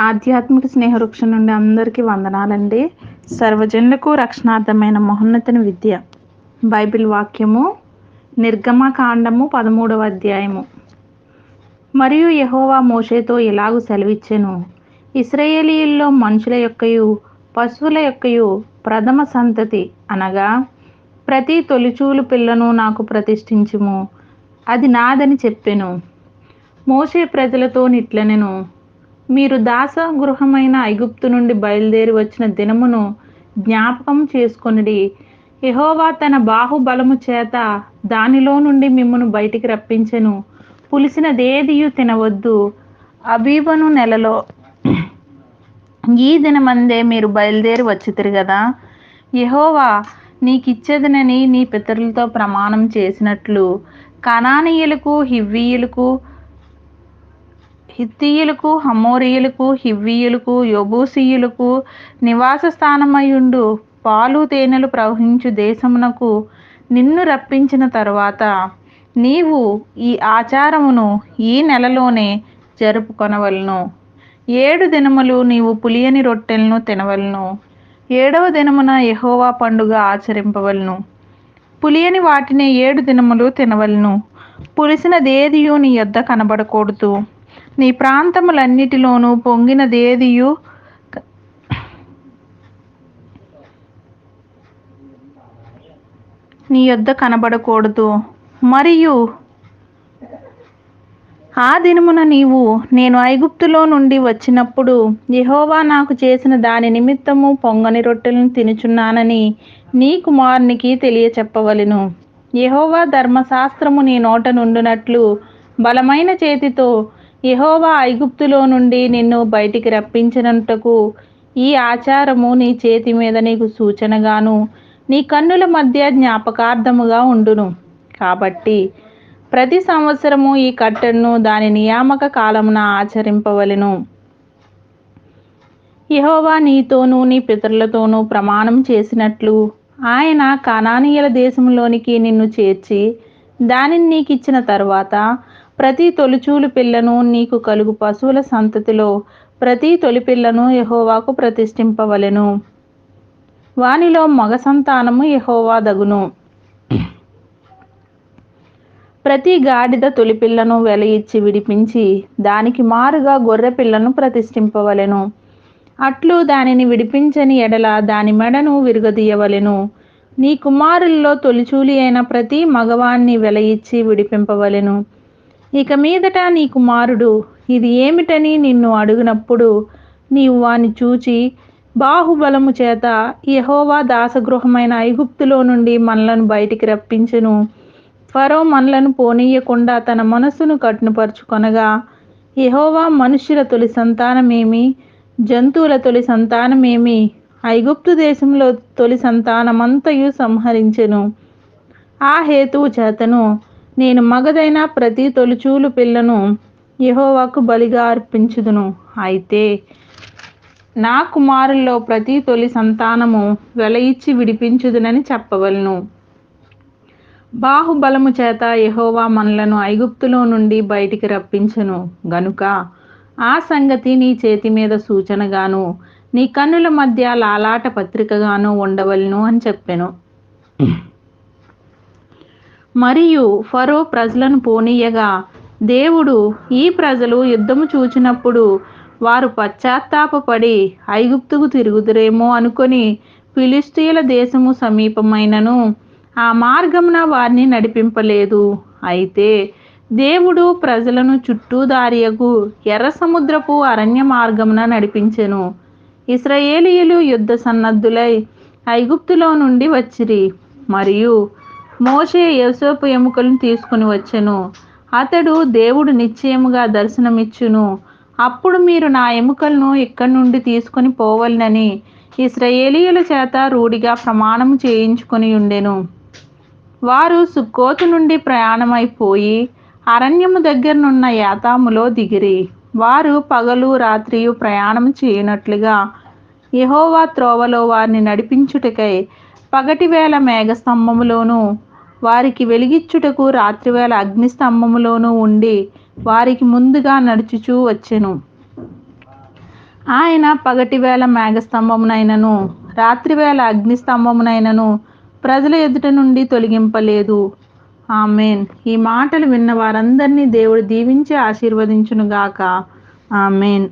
ఆధ్యాత్మిక స్నేహవృక్షం నుండి అందరికీ వందనాలండి. సర్వజనులకు రక్షణార్థమైన మహోన్నతని విద్య. బైబిల్ వాక్యము నిర్గమకాండము పదమూడవ అధ్యాయము. మరియు యహోవా మోషేతో ఇలాగు సెలవిచ్చెను? ఇస్రాయేలీల్లో మనుషుల యొక్కయు పశువుల యొక్కయు ప్రథమ సంతతి అనగా ప్రతి తొలిచూలు పిల్లను నాకు ప్రతిష్ఠించుము. అది నాదని చెప్పెను. మోషే ప్రజలతో నిట్లనెను. మీరు దాస గృహమైన ఐగుప్తు నుండి బయలుదేరి వచ్చిన దినమును జ్ఞాపకం చేసుకొనిడి. యహోవా తన బాహుబలము చేత దానిలో నుండి మిమ్మను బయటికి రప్పించెను. పులిసినదేదియు తినవద్దు. అబీబను నెలలో ఈ దినమందే మీరు బయలుదేరి వచ్చితిరు కదా యహోవా నీకిచ్చేదనని నీ పితరులతో ప్రమాణం చేసినట్లు. కనానీయులకు హివ్వీయులకు హిత్తీయులకు హమోరియులకు హివ్వీయులకు యొబూసీయులకు నివాస స్థానమయుండు పాలు తేనెలు ప్రవహించు దేశమునకు నిన్ను రప్పించిన తరువాత నీవు ఈ ఆచారమును ఈ నెలలోనే జరుపుకొనవలను. ఏడు దినములు నీవు పులియని రొట్టెలను తినవలను. ఏడవ దినమున యహోవా పండుగ ఆచరింపవలను. పులియని వాటిని ఏడు దినములు తినవలను. పులిసినదేదియు నీ యొద్ద కనబడకూడదు. నీ ప్రాంతములన్నిటిలోనూ పొంగినదేదియు? నీ యొద్ద కనబడకూడదు. మరియు ఆ దినమున నీవు నేను ఐగుప్తులో నుండి వచ్చినప్పుడు యహోవా నాకు చేసిన దాని నిమిత్తము పొంగని రొట్టెలను తినుచున్నానని నీ కుమారునికి తెలియచెప్పవలెను. యహోవా ధర్మశాస్త్రము నీ నోట నుండునట్లు బలమైన చేతితో యహోవా ఐగుప్తులో నుండి నిన్ను బయటికి రప్పించినంతకు ఈ ఆచారము నీ చేతి మీద నీకు సూచనగాను నీ కన్నుల మధ్య జ్ఞాపకార్థముగా ఉండును. కాబట్టి ప్రతి సంవత్సరము ఈ కట్టెను దాని నియామక కాలమున ఆచరింపవలెను. యహోవా నీతోనూ నీ పితరులతోనూ ప్రమాణం చేసినట్లు ఆయన కణానీయుల దేశంలోనికి నిన్ను చేర్చి దానిని నీకు ఇచ్చిన తర్వాత ప్రతి తొలిచూలు పిల్లను నీకు కలుగు పశువుల సంతతిలో ప్రతి తొలి పిల్లను యహోవాకు ప్రతిష్ఠింపవలెను. వానిలో మగ సంతానము యహోవా దగును. ప్రతి గాడిద తొలి పిల్లను వెల ఇచ్చి విడిపించి దానికి మారుగా గొర్రె పిల్లను ప్రతిష్ఠింపవలెను. అట్లు దానిని విడిపించని ఎడల దాని మెడను విరుగదీయవలెను. నీ కుమారుల్లో తొలిచూలి అయిన ప్రతి మగవాణ్ణి వెల ఇచ్చి విడిపింపవలెను. ఇక మీదట నీ కుమారుడు ఇది ఏమిటని నిన్ను అడిగినప్పుడు నీవు వాని చూచి బాహుబలము చేత యహోవా దాసగృహమైన ఐగుప్తులో నుండి మనలను బయటికి రప్పించెను. ఫరో మనలను పోనీయకుండా తన మనస్సును కట్టుపరుచుకొనగా యహోవా మనుష్యుల తొలి సంతానమేమి? జంతువుల తొలి సంతానమేమి? ఐగుప్తు దేశంలో తొలి సంతానమంతయు సంహరించెను. ఆ హేతువు చేతను నేను మగదైన ప్రతి తొలిచూలు పిల్లను యహోవాకు బలిగా అర్పించుదును. అయితే నా కుమారుల్లో ప్రతి తొలి సంతానము వెల ఇచ్చి విడిపించుదునని చెప్పవలను. బాహుబలము చేత యహోవా మనలను ఐగుప్తులో నుండి బయటికి రప్పించును. గనుక ఆ సంగతి నీ చేతి మీద సూచనగాను నీ కన్నుల మధ్య లాలాట పత్రికగాను ఉండవలను అని చెప్పాను. మరియు ఫరో ప్రజలను పోనీయగా. దేవుడు ఈ ప్రజలు యుద్ధము చూచినప్పుడు వారు పశ్చాత్తాపపడి ఐగుప్తుకు తిరుగుదురేమో అనుకొని ఫిలిస్తీన్ల దేశము సమీపమైనను ఆ మార్గమున వారిని నడిపింపలేదు. అయితే దేవుడు ప్రజలను చుట్టూ దారియకు ఎర్ర సముద్రపు అరణ్య మార్గమున నడిపించెను. ఇస్రాయేలీయులు యుద్ధ సన్నద్ధులై ఐగుప్తులో నుండి వచ్చిరి. మరియు మోషే యోసేపు ఎముకలను తీసుకుని వచ్చెను. అతడు దేవుడు నిశ్చయముగా దర్శనమిచ్చును. అప్పుడు మీరు నా ఎముకలను ఇక్కడి నుండి తీసుకొని పోవలనని ఇస్రయేలీయుల చేత రూఢిగా ప్రమాణం చేయించుకొని ఉండెను. వారు సుక్కోతు నుండి ప్రయాణమైపోయి అరణ్యము దగ్గరనున్న యాతాములో దిగిరి. వారు పగలు రాత్రియు ప్రయాణం చేయనట్లుగా యహోవా త్రోవలో వారిని నడిపించుటకై పగటివేళ మేఘస్తంభములోను వారికి వెలిగిచ్చుటకు రాత్రివేళ అగ్నిస్తంభములోనూ ఉండి వారికి ముందుగా నడుచుచూ వచ్చెను. ఆయన పగటివేళ మేఘస్తంభమునైనను రాత్రివేళ అగ్నిస్తంభమునైనను ప్రజల ఎదుట నుండి తొలగింపలేదు. ఆమెన్. ఈ మాటలు విన్న వారందరినీ దేవుడు దీవించి ఆశీర్వదించునుగాక. ఆమెన్.